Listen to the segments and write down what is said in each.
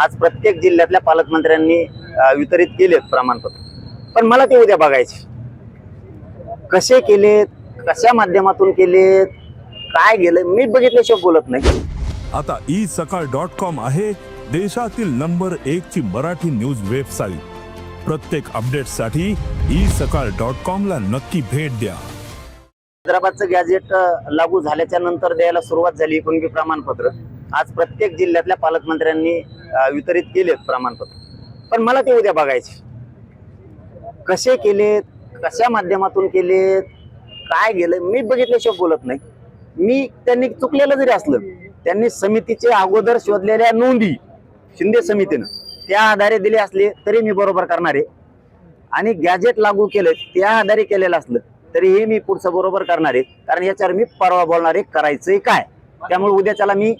आज प्रत्येक जिल्ह्यातल्या पालकमंत्र्यांनी वितरित केलेत प्रमाणपत्र. पण मला ते उद्या बघायचे. कसे केलेत कशा माध्यमातून केलेत काय गेलं मी बघितल्याशिवाय बोलत नाही. आता ई सकाळ डॉट कॉम आहे देशातील नंबर एक ची मराठी न्यूज वेबसाईट. प्रत्येक अपडेटसाठी ई सकाळ डॉट कॉम ला नक्की भेट द्या. हैदराबादचं गॅजेट लागू झाल्याच्यानंतर द्यायला सुरुवात झाली कुणबी प्रमाणपत्र. आज प्रत्येक जिल्ह्यातल्या पालकमंत्र्यांनी वितरित केलेत प्रमाणपत्र. पण मला ते उद्या बघायचे. कसे केलेत कशा माध्यमातून केलेत काय गेलं मी बघितल्याशिवाय बोलत नाही. मी त्यांनी चुकलेलं जरी असलं त्यांनी समितीचे अगोदर शोधलेल्या नोंदी शिंदे समितीनं त्या आधारे दिले असले तरी मी बरोबर करणार आहे. आणि गॅजेट लागू केलं त्या आधारे केलेलं असलं तरी हे मी पुढचं बरोबर करणार आहे. कारण याच्यावर मी परवा बोलणार आहे करायचंय काय? त्यामुळे उद्याच्याला मी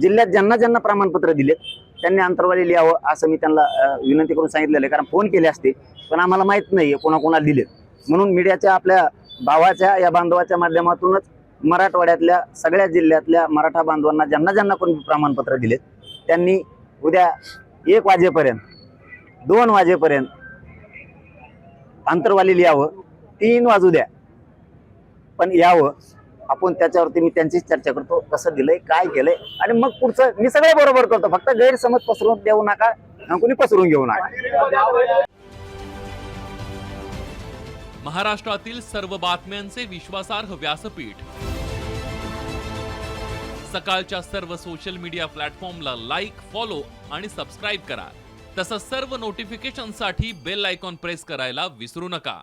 जिल्ह्यात ज्यांना ज्यांना प्रमाणपत्र दिले त्यांनी अंतरवाली लिहावं असं मी त्यांना विनंती करून सांगितलेलं आहे. कारण फोन केले असते पण आम्हाला माहीत नाही कोणाकोणाला दिलेत. म्हणून मीडियाच्या आपल्या भावाच्या या बांधवाच्या माध्यमातूनच मराठवाड्यातल्या सगळ्या जिल्ह्यातल्या मराठा बांधवांना ज्यांना ज्यांना कोणी प्रमाणपत्र दिले त्यांनी उद्या एक वाजेपर्यंत दोन वाजेपर्यंत अंतरवाली लिहावं तीन वाजू द्या. पण यावं आपण त्याच्यावरती मी त्यांचीच चर्चा करतो कसं दिलंय काय केलंय आणि मग पुढचं मी सगळं बरोबर करतो. फक्त गैरसमज पसरून देऊ नका कोणी पसरून घेऊ नका. महाराष्ट्रातील सर्व बातम्यांचे विश्वासार्ह व्यासपीठ. सकाळच्या सर्व सोशल मीडिया प्लॅटफॉर्मला लाईक फॉलो आणि सबस्क्राईब करा. तसंच सर्व नोटिफिकेशनसाठी बेल आयकॉन प्रेस करायला विसरू नका.